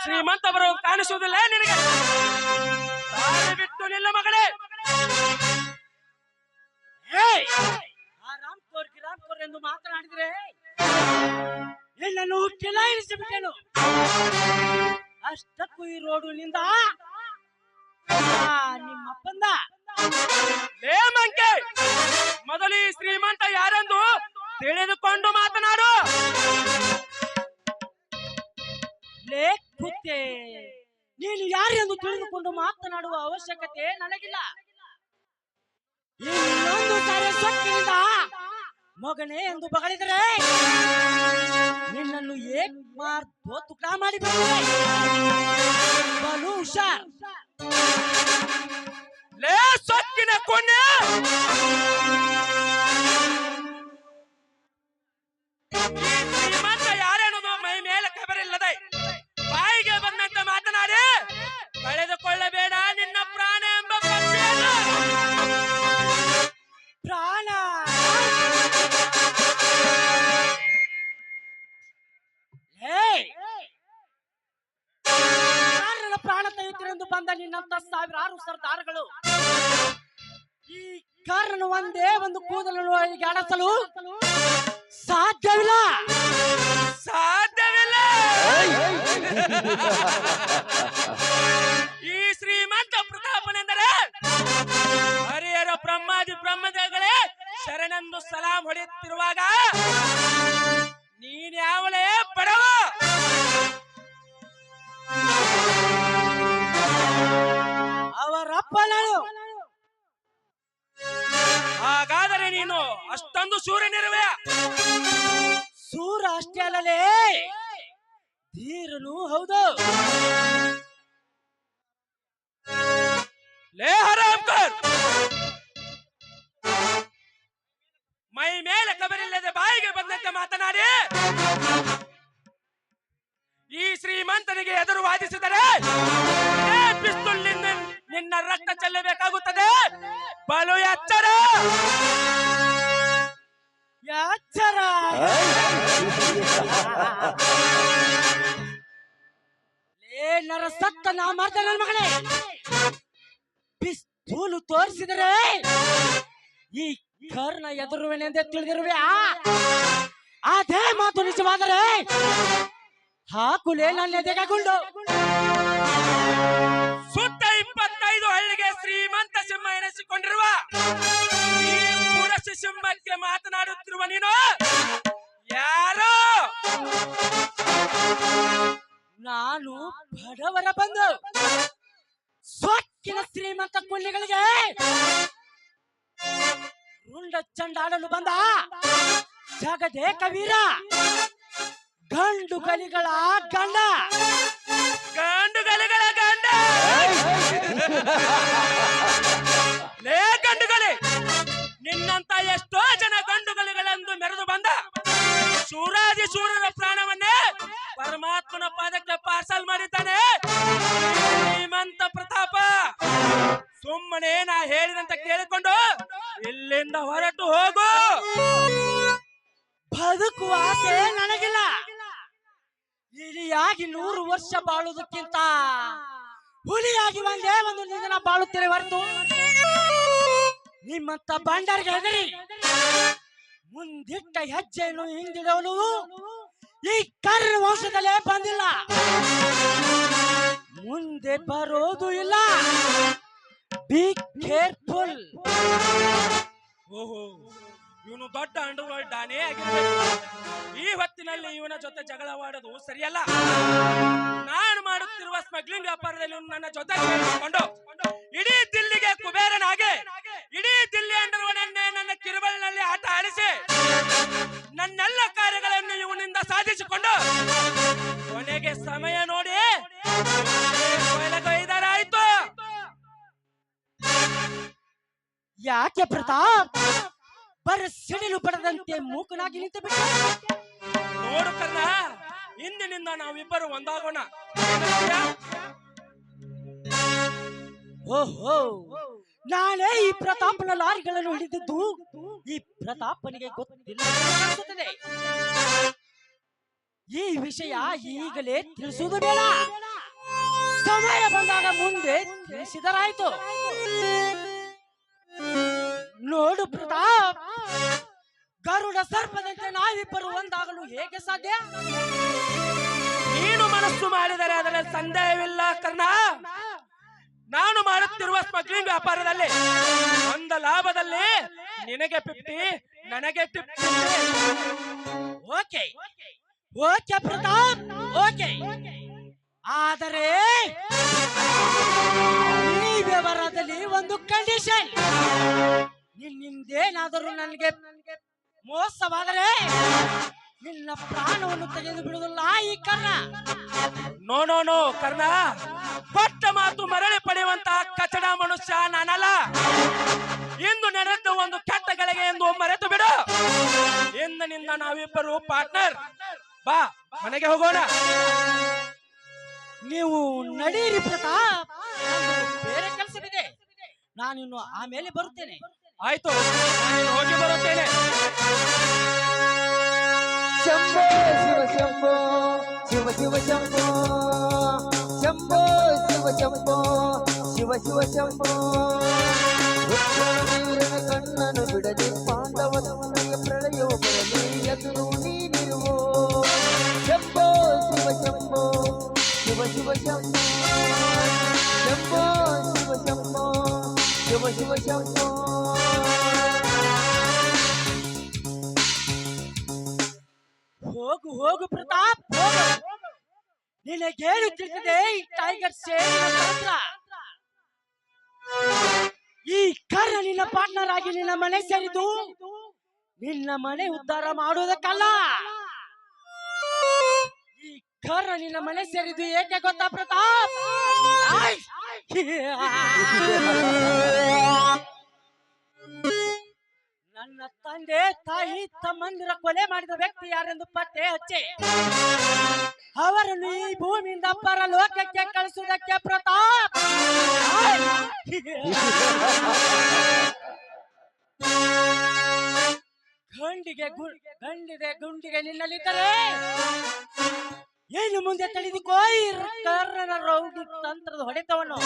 ಶ್ರೀಮಂತ ಅವರು ಕಾಣಿಸುವುದಿಲ್ಲ ನಿನಗೆ? ದಾರಿ ಬಿಟ್ಟು ನಿಲ್ಲ ಮಗಳೇ. ಹೇ ಆ ರಾಮ್ಕೋರ್ ಗಿರಾಮ್ಕೋರ್ ಎಂದು ಮಾತನಾಡಿದ್ರೆ ನಿನ್ನನ್ನು ಕೆಲಾಯಿಸಿಬಿಟ್ಟೆನು ಅಷ್ಟಕ್ಕೂ ಈ ರೋಡು ನಿಂದ ಆ, ನಿಮ್ಮಪ್ಪಂದ ಲೇ ಮಂಕೆ! ಮೊದಲು ಈ ಶ್ರೀಮಂತ ಯಾರೆಂದು ತಿಳಿದುಕೊಂಡು ಮಾತನಾಡು. ಲೇ ಕುತ್ತೆ ನೀನು ಎಂದು ತಿಳಿದುಕೊಂಡು ಮಾತನಾಡುವ ಅವಶ್ಯಕತೆ ನನಗಿಲ್ಲ. ಇನ್ನೊಂದು ಸಾರಿ ಸೊಕ್ಕಿನಿಂದ ಮಗನೇ ಎಂದು ಬಗಳಿದರೆ ನಿನ್ನನ್ನು ಏಕ್ ಮಾರ್ ಮಾಡಿ ಬಲು ಹುಷಾರ್ ಲೇ ಸೊಕ್ಕಿನ ಕೊನೆ. ಪ್ರಾಣ ತೆಗೆಯುತ್ತಿರೆಂದು ಬಂದ ನಿನ್ನಂತ ಸಾವಿರಾರು ಸರ್ದಾರಗಳು. ಈ ಕಾರಣ ಒಂದೇ ಒಂದು ಕೂದಲು ಅಡಸಲು ಸಾಧ್ಯವಿಲ್ಲ. ಸಾಧ್ಯವಿಲ್ಲ. ಈ ಶ್ರೀಮಂತ ಪ್ರತಾಪನೆಂದರೆ ಹರಿಯರ ಬ್ರಹ್ಮಾದಿ ಬ್ರಹ್ಮದೇವಗಳೇ ಶರಣೆಂದು ಸಲಾಂ ಹೊಡೆಯುತ್ತಿರುವಾಗ ನೀನ್ ಯಾವಳೇ ಬಡವ ಧೀರನು ಹೌದು. ಲೇ ಮೈ ಮೇಲೆ ಕಬರಿಲ್ಲದೆ ಬಾಯಿಗೆ ಬಂದಂತೆ ಮಾತನಾಡಿ! ಈ ಶ್ರೀಮಂತನಿಗೆ ಎದುರು ವಾದಿಸಿದರೆ ಪಿಸ್ತುಲ್ ನಿನ್ನ ನಿನ್ನ ರಕ್ತ ಚೆಲ್ಲಬೇಕಾಗುತ್ತದೆ? ಬಲು ಎಚ್ಚರ! ಲೇ ನಾ ಮಾಡ್ದ ನನ್ನ ಮಗನೇ ಪಿಸ್ತೂಲು ತೋರಿಸಿದರೆ ಈ ಎದುರುವೆನೆ ಅಂತ ತಿಳಿದಿರುವೆ. ಅದೇ ಮಾತು ನಿಜವಾದರೆ ಹಾಕುಲೇ ನನ್ನ ಎದೆಗೆ ಗುಂಡು. ಸುತ್ತ ಇಪ್ಪತ್ತೈದು ಹಳ್ಳಿಗೆ ಶ್ರೀಮಂತ ಸಿಂಹ ಎನಿಸಿಕೊಂಡಿರುವ ಸಿಂಹಕ್ಕೆ ಮಾತನಾಡುತ್ತಿರುವ ನೀನು ಯಾರು? ನಾನು ಬಡವರ ಬಂದು ಸೊಕ್ಕಿನ ಶ್ರೀಮಂತ ಕುಳ್ಳಿಗಳಿಗೆ ರುಂಡ ಚಂಡಾಡಲು ಬಂದ ಜಗದೇ ಕವೀರ ಗಂಡು ಕಲಿಗಳ ಗಂಡ. ಪರಮಾತ್ಮನ ಪಾದಕ್ಕೆ ಪಾರ್ಸಲ್ ಮಾಡಿದ್ದಾನೆ. ಶ್ರೀಮಂತ ಪ್ರತಾಪ, ಸುಮ್ಮನೆ ನಾ ಹೇಳಿದಂತ ಕೇಳಿಕೊಂಡು ಇಲ್ಲಿಂದ ಹೊರಟು ಹೋಗು. ಬದುಕುವ ಆಸೆ ನನಗಿಲ್ಲ. ಇಡಿಯಾಗಿ ನೂರು ವರ್ಷ ಬಾಳುವುದಕ್ಕಿಂತ ಹುಲಿಯಾಗಿ ಒಂದೇ ಒಂದು ನಿಧನ ಬಾಳುತ್ತೇನೆ ಹೊರತು ನಿಮ್ಮಂತ ಬಂಡರ್ಗಳಿ ಮುಂದಿಟ್ಟ ಹೆಜ್ಜೆಯನ್ನು ಹಿಂದಿಡಲು ಈ ಕರ್ ವಂಶದಲ್ಲೇ ಬಂದಿಲ್ಲ. ಮುಂದೆ ಬರೋದು ಇಲ್ಲ. ಬಿ ಕೇರ್ಫುಲ್ ಓಹೋ, ಇವನು ದೊಡ್ಡ ಅಂಡರ್ವರ್ಲ್ಡ್ ಡಾನೇ ಆಗಿರಬೇಕು. ಈ ಹೊತ್ತಿನಲ್ಲಿ ಇವನ ಜೊತೆ ಜಗಳವಾಡೋದು ಸರಿಯಲ್ಲ. ನಾನು ಮಾಡುತ್ತಿರುವ ಸ್ಮಗ್ಲಿಂಗ್ ವ್ಯಾಪಾರದಲ್ಲಿ ನನ್ನ ಜೊತೆ ಇಡೀ ದಿಲ್ಲಿಗೆ ಕುಬೇರನಾಗೆ ಇಡೀ ದಿಲ್ಲಿ ಅಂಡರ್ವನನ್ನೇ ನನ್ನ ಕಿರುಬಲ್ನಲ್ಲಿ ಆಟ ಆಡಿಸಿ. ನನ್ನೆಲ್ಲ ಕಾರ್ಯಗಳನ್ನು ಇವನಿಂದ ಸಾಧಿಸಿಕೊಂಡು ಕೊನೆಗೆ ಸಮಯ ನೋಡಿ ಕೊಯ್ದಾರಾಯ್ತು ಯಾಕೆ ಪ್ರತಾಪ್? ಬರ ಸಿಡಿಲು ಪಡೆದಂತೆ ಮೂಕನಾಗಿ ನಿಂತು ನೋಡು ಕರ್ಣ, ಇಂದಿನಿಂದ ನಾವಿಬ್ಬರು ಒಂದಾಗೋಣ? ಓಹೋ. ನಾನೇ ಈ ಪ್ರತಾಪನ ಲಾರಿಗಳನ್ನು ಹಿಡಿದಿದ್ದು ಈ ಪ್ರತಾಪನಿಗೆ ಗೊತ್ತಿಲ್ಲ. ಅನಿಸುತ್ತದೆ ಈ ವಿಷಯ ಈಗಲೇ ತಿಳಿಸುವುದು ಬೇಡ. ಸಮಯ ಬಂದಾಗ ಮುಂದೆ ತಿಳಿಸಿದರಾಯ್ತು. ನೋಡು ಪ್ರತಾಪ್. ಗರುಡ ಸರ್ಪದಂತೆ ನಾವಿಬ್ಬರು ಒಂದಾಗಲು ಹೇಗೆ ಸಾಧ್ಯ? ನೀನು ಮನಸ್ಸು ಮಾಡಿದರೆ ಅದರಲ್ಲಿ ಸಂದೇಹವಿಲ್ಲ ಕರ್ಣ. ನಾನು ಮಾಡುತ್ತಿರುವ ಸ್ಮಗ್ಲಿಂಗ್ ವ್ಯಾಪಾರದಲ್ಲಿ ಒಂದ ಲಾಭದಲ್ಲಿ ನಿನಗೆ ಫಿಫ್ಟಿ, ನನಗೆ fifty. Okay. Okay Pratap. Okay. ಆದರೆ ಈ ವ್ಯವಹಾರದಲ್ಲಿ ಒಂದು ಕಂಡೀಷನ್ ನಿನ್ನಿಂದೇನಾದರೂ ನನಗೆ ಮೋಸವಾದರೆ ನಿನ್ನ ಪ್ರಾಣವನ್ನು ತೆಗೆದು ಬಿಡುವುದಿಲ್ಲ ಈ Karna. No no no Karna. ಕೊಟ್ಟ ಮಾತು ಮರಳಿ ಪಡೆಯುವಂತಹ ಕಚಡ ಮನುಷ್ಯ ನಾನಲ್ಲ. ಇಂದು ನಡೆದ ಒಂದು ಕೆಟ್ಟ ಗಳಿಗೆ ಎಂದು ಮರೆತು ಬಿಡು. ಇಂದಿನಿಂದ ನಾವಿಬ್ಬರು ಪಾರ್ಟ್ನರ್. ಬಾ, ಮನೆಗೆ ಹೋಗೋಣ. ನೀವು ನಡೀರಿ ಪ್ರತಾಪ್. ಬೇರೆ ಕೆಲಸವಿದೆ. ನಾನಿನ್ನು ಆಮೇಲೆ ಬರುತ್ತೇನೆ. ಆಯ್ತು ಹೋಗಿ ಬರುತ್ತೇನೆ. ಶಂಭೋ, ಶಿವ ಶಂಭೋ, ಶಿವ ಶಿವ, ಶಂಭೋ ಶಂಭೋ. ಶಿವ ಶಂಭೋ ಶಿವ ಶಿವ ಶಂಭೋ. ವೀರನ ಕಣ್ಣನು ಬಿಡದೆ ಪಾಂಡವನಿಗೆ ಪ್ರಳಯವು ಬರಲಿ ಎದುರು ನೀನಿರುವೋ. ಶಂಭೋ, ಶಿವ ಶಂಭೋ, ಶಿವ ಶಿವ ಶಂಭೋ. ಶಂಭೋ, ಶಿವ ಶಂಭೋ, ಶಿವ ಶಿವ ಶಂಭೋ. ಹೋಗು ಹೋಗು ಪ್ರತಾಪ್, ಹೋಗು. ನಿನಗೇನು ತಿಳಿದಿದೆ? ಈ ಟೈಗರ್ ಸೇರಿನ ತಂತ್ರ ಈ ಕರ್ಣ ನಿನ್ನ ಪಾರ್ಟ್ನರ್ ಆಗಿ ನಿನ್ನ ಮನೆ ಸೇರಿದು ನಿನ್ನ ಮನೆ ಉದ್ಧಾರ ಮಾಡುವುದಕ್ಕಲ್ಲ. ಈ ಕರ್ಣ ನಿನ್ನ ಮನೆ ಸೇರಿದು ಏಕೆ ಗೊತ್ತಾ ಪ್ರತಾಪ್! ನನ್ನ ತಂದೆ ತಾಯಿ ತಮ್ಮಂದಿರ ಕೊಲೆ ಮಾಡಿದ ವ್ಯಕ್ತಿ ಯಾರೆಂದು ಪತ್ತೆ ಹಚ್ಚಿ. ಅವರನ್ನು ಈ ಭೂಮಿಯಿಂದ ಪರ ಲೋಕಕ್ಕೆ ಕಳಿಸುವುದಕ್ಕೆ ಪ್ರತಾಪ್! ಗಂಡಿಗೆ ಗಂಡಿದೆ ಗುಂಡಿಗೆ ನಿನ್ನಲ್ಲಿದ್ದರೆ ಏನು ಮುಂದೆ ತಿಳಿದುಕೋ ಈ ಕರ್ಣನ ರೌಡಿ ತಂತ್ರದ ಹೊಡೆತವನು!